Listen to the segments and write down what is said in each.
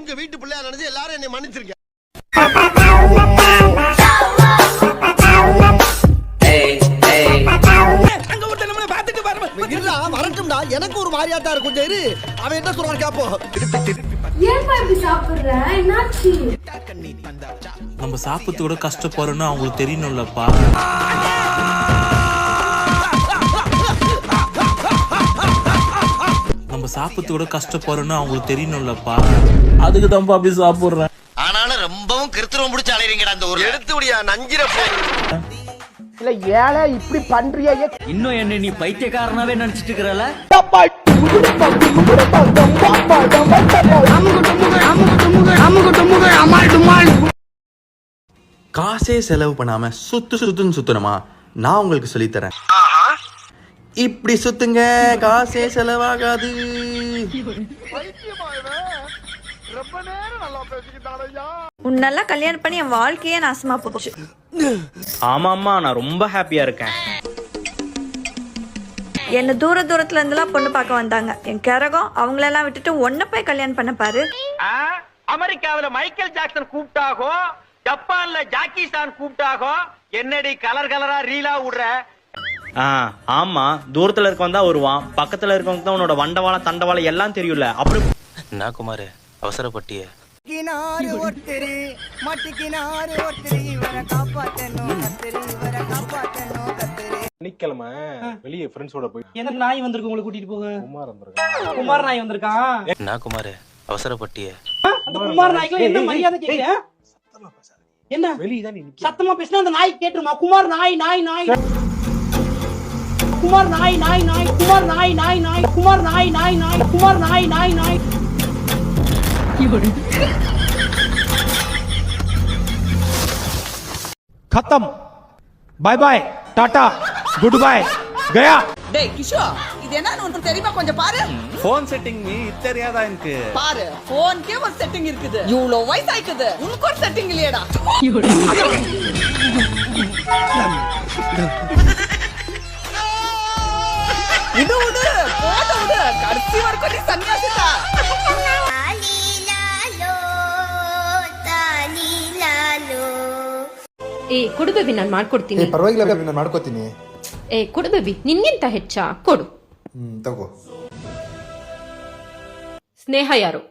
உங்க வீட்டு பிள்ளையா நினைச்சு எல்லாரும் என்னை மன்னிச்சிருக்கேன் வரட்டும்டா. எனக்கு ஒரு மாதிரியா தான் இருக்கும். இரு. அவன் என்ன சொல்றான் கேப்போம் நம்ம சாப்பிட்டு கூட கஷ்டப்படுறோம்னு அவங்களுக்கு தெரியணும்லப்பா. நம்ம சாப்பிட்டு கூட கஷ்டப்படுறோம்னு அவங்களுக்கு தெரியணும்லப்பா. அதுக்கு தான்ப்பா அப்படி சாப்பிடுறேன். ஆனாலும் ரொம்பவும் கிருத்திரம் பிடிச்ச அலையறீங்கடா அந்த ஒரு எடுத்து விடியா நஞ்சிர இல்ல ஏழை இப்படி பண்றியே இன்னும் என்ன நீ பைத்தியக்காரனாவே நினைச்சிட்டு இருக்கிறல? காசே செலவு பண்ணாம சுத்து சுத்துன்னு சுத்தணுமா? நான் உங்களுக்கு சொல்லித் தரேன். இப்படி சுத்துங்க காசே செலவாகாது. உன்னெல்லாம் கல்யாணம் பண்ணி என் வாழ்க்கையே நாசமா போச்சு. ஆமாம்மா நான் ரொம்ப ஹாப்பியா இருக்கேன். என்ன தூர தூரத்துல இருந்தெல்லாம் பொண்ணு பார்க்க வந்தாங்க. என் கரகம் அவங்களெல்லாம் விட்டுட்டு ஒன்ன போய் கல்யாணம் பண்ண பாரு. அமெரிக்காவில மைக்கேல் ஜாக்சன் கூப்பிட்டாகோ ஜப்பான்ல ஜாக்கி சான் கூப்பிட்டாகோ என்னடி கலர் கலரா ரீலா விடுற? ஆ ஆமா. தூரத்துல இருக்கவன் தான் வருவான். பக்கத்துல இருக்கவங்க தான் உன்னோட வண்டவாளம் தண்டவாளம் எல்லாம் தெரியும்ல. அப்படி என்ன குமார்? அவசரப்பட்டிய. சனிக்கிழமை வெளியே ஃப்ரெண்ட்ஸோட போய் எனக்கு நாய் வந்திருக்கு உங்களை கூட்டிட்டு போக. குமார் வந்திருக்கான் குமார் நாய் வந்திருக்கான் என்ன குமார்? அவசரப்பட்டிய. அந்த குமார் நாய்க்கு என்ன மரியாதை என்ன? வெளியே தான் நீ நிக்க சத்தமா பேசினா அந்த நாய் கேட்டுருமா? குமார் நாய் நாய் நாய். குமார் நாய் நாய் நாய் குமார் நாய் நாய் நாய் குமார் நாய் நாய் நாய் குமார் நாய் நாய் நாய் खत्म bye bye tata goodbye गया டேய் கிஷோ இது என்னன்னு உனக்கு தெரியுமா கொஞ்சம் பாரு போன் செட்டிங் நீ தெரியாதா எனக்கு பாரு போன்க்கே ஒரு செட்டிங் இருக்குது இவ்ளோ வயசு ஆயிக்குது உனக்கு ஒரு செட்டிங் இல்லையடா ಇದು ಉಡು ಫೋಟೋ ಉಡು ಕರ್ಸಿ ಮಾಡ್ಕೊಂಡು ಏ ಕೊಡು ಬೇಬಿ ನಾನು ಮಾಡ್ಕೊಡ್ತೀನಿ ಪರವಾಗಿಲ್ಲ ಬೇಬಿ ನಾನು ಮಾಡ್ಕೊತೀನಿ ಏ ಕೊಡು ಬೇಬಿ ನಿನ್ನಿಂತ ಹೆಚ್ಚಾ ಕೊಡು ಹ್ಮ್ ತಗೋ ಸ್ನೇಹ ಯಾರು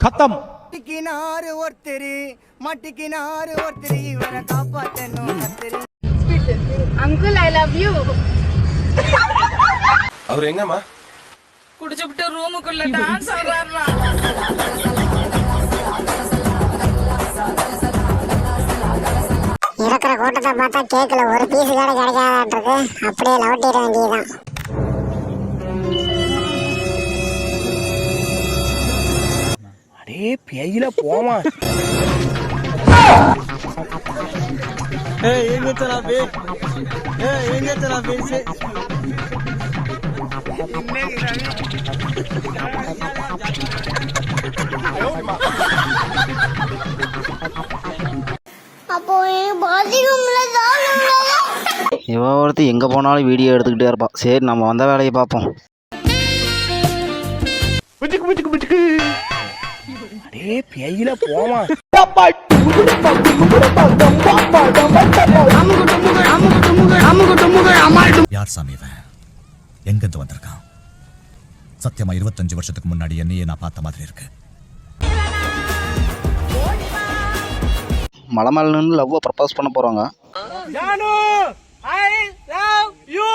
ಖತಮ್ ಕಿನಾರು ಓರ್ತಿರಿ ಮಟ್ಟಿ ಕಿನಾರು ಓರ್ತಿರಿ ಇವರ ಕಾಪಾತನ್ನು ಅಂಕಲ್ ಐ ಲವ್ ಯು அவர் எங்கம்மா? குடிச்சுட்டு ரூமுக்குள்ள டான்ஸ் ஆடுறாரா இருக்கிற கூட்டத்தை பார்த்தா கேக்கல ஒரு பீஸ் கூட கிடைக்காதாட்டிருக்கு அப்படியே லவட்டிட வேண்டியதுதான். அடே பேயில போமா. எங்க தரா பே எங்க தரா பேசு அப்போ பாத்ரூம்ல இவ ஒருத்தி எங்க போனாலும் வீடியோ எடுத்துக்கிட்டே இருப்பான் சரி நம்ம வந்த வேலையை பார்ப்போம் அடே பேயில போமா யார் சாமி இவன் எங்கிருந்து வந்திருக்கான்? சத்தியமா இருபத்தஞ்சு வருஷத்துக்கு முன்னாடி என்னையே நான் பார்த்த மாதிரி இருக்கு. மலை மேல நின்று லவ்வை ப்ரப்போஸ் பண்ண யூ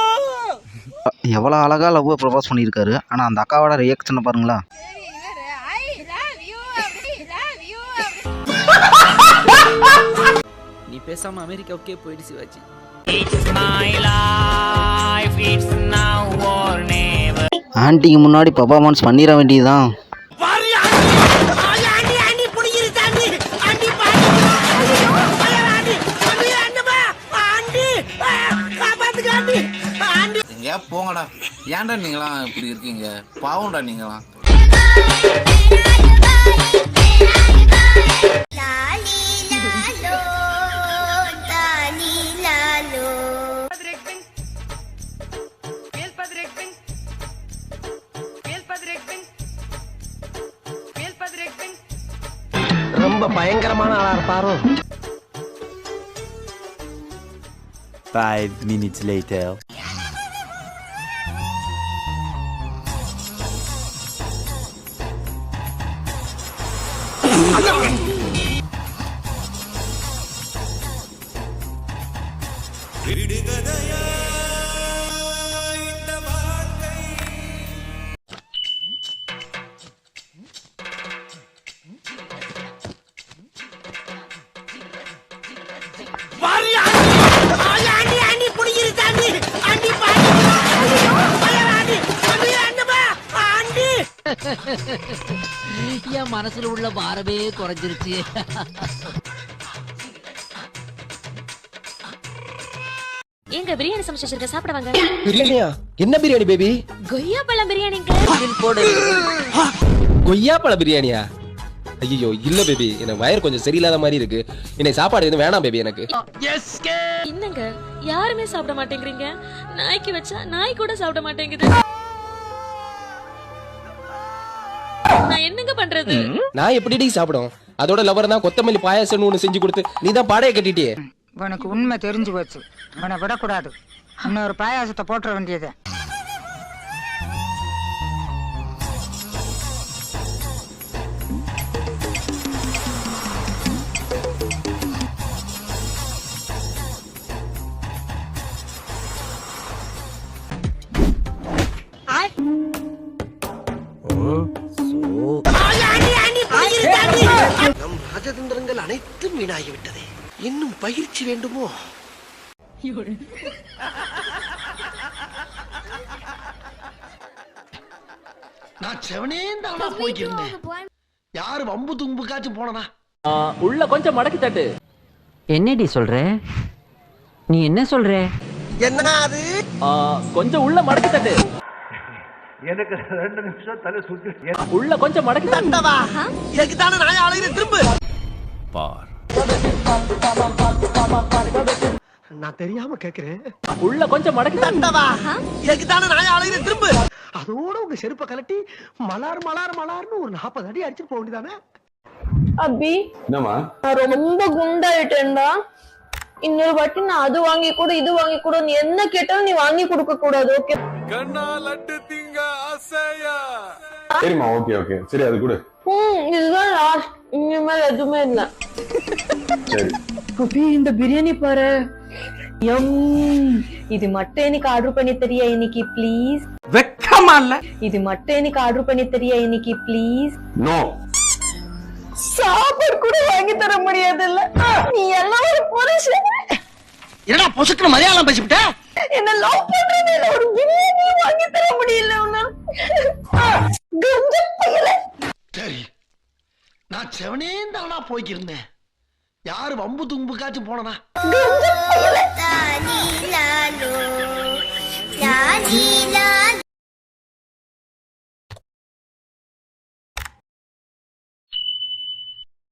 எவ்வளோ அழகா லவ்வை ப்ரப்போஸ் பண்ணியிருக்காரு. ஆனா அந்த அக்காவோட ரியாக்ஷனை பாருங்களா. நீ பேசாம அமெரிக்காவுக்கே போயிடு சிவாஜி. ஆன்ட்டிக்கு முன்னாடி பர்ஃபார்மன்ஸ் பண்ணிட வேண்டியதுதான் போங்கடா ஏன்டா நீங்களாம் இப்படி இருக்கீங்க பாவம்டா நீங்களாம் mana lar paruh? Five minutes later. Ready to die? என் மனசுல உள்ள பாரமே குறைஞ்சிருச்சு. எங்க பிரியாணி சமைச்சு வச்சிருக்க சாப்பிட வாங்க. பிரியாணியா? என்ன பிரியாணி பேபி கொய்யா பழம் பிரியாணிங்க கொய்யா பழ பிரியாணியா? ஐயோ இல்ல பேபி எனக்கு வயர் கொஞ்சம் சரியில்லாத மாதிரி இருக்கு. என்னை சாப்பாடு எதுவும் வேணாம் பேபி எனக்கு. என்னங்க? யாருமே சாப்பிட மாட்டேங்கிறீங்க? நாய்க்கு வச்சா நாய் கூட சாப்பிட மாட்டேங்குது. நான் என்னங்க பண்றது? நான் எப்படி சாப்பிடும்? அதோட லவர் தான் கொத்தமல்லி பாயாசம்னு ஒண்ணு செஞ்சு கொடுத்து நீ தான் பாடைய கட்டிட்டியே. உனக்கு உண்மை தெரிஞ்சு போச்சு. உன்னை விடக்கூடாது. இன்னொரு பாயாசத்தை போட்டுற வேண்டியது. நம் ராஜதந்திரங்கள் அனைத்தும் வீணாகிவிட்டதே இன்னும் பயிற்சி வேண்டுமோ நான் செவனே தானா போய்க்கிருந்தேன் யாரு வம்பு தும்புக்காச்சும் போனனா உள்ள கொஞ்சம் மடக்கி தட்டு என்னடி சொல்ற? நீ என்ன சொல்ற? என்ன அது? கொஞ்சம் உள்ள மடக்கி தட்டு. எனக்கு ரெண்டு நிமிஷம் தலை சுத்தி உள்ள கொஞ்சம் மடக்கி தண்டவா இதுக்கு தானே நான் அழைகிறேன் திரும்ப. பார். நான் தெரியாம கேக்குறேன். உள்ள கொஞ்சம் மடக்கி தண்டவா இதுக்கு தானே நான் அழைகிறேன் திரும்ப. அதோட உங்க செருப்பை கலட்டி மலார் மலார் மலார்னு ஒரு நாற்பது அடி அடிச்சுட்டு போக வேண்டியதானே? அபி நான் ரொம்ப குண்டாயிட்டேன்டா. இன்னொரு வாட்டி நான் அது வாங்கி கொடு இது வாங்கி கொடு. நீ என்ன கேட்டாலும் நீ வாங்கி கொடுக்க கூடாது ஓகே சரிம்மா ஓகே ஓகே சரி அது கூட. ம் இதுதான் லாஸ்ட் இனிமேல் எதுவுமே இல்ல. சரி. அபி இந்த பிரியாணி பாரு. எம் இது மட்டும் எனக்கு ஆர்டர் பண்ணி தெரியா இன்னைக்கு ப்ளீஸ் வெக்கமா இல்ல. இது மட்டும் எனக்கு ஆர்டர் பண்ணி தெரியா இன்னைக்கு ப்ளீஸ் நோ சாப்பாடு கூட வாங்கி தர முடியாதுல்ல. நீ எல்லாம் ஒரு புருஷன். என்னடா பொசுக்குன்னு மலையாளம் பேசிவிட்ட? என்ன லவ் பண்றது இல்ல ஒரு பிரியாணி வாங்கி தர முடியல உன்னால. கஞ்ச பையல சரி நான் செவனே தானா போய்க்கிருந்தேன். யாரு வம்பு தும்புக்காச்சும் போனனா? நானோ நானி.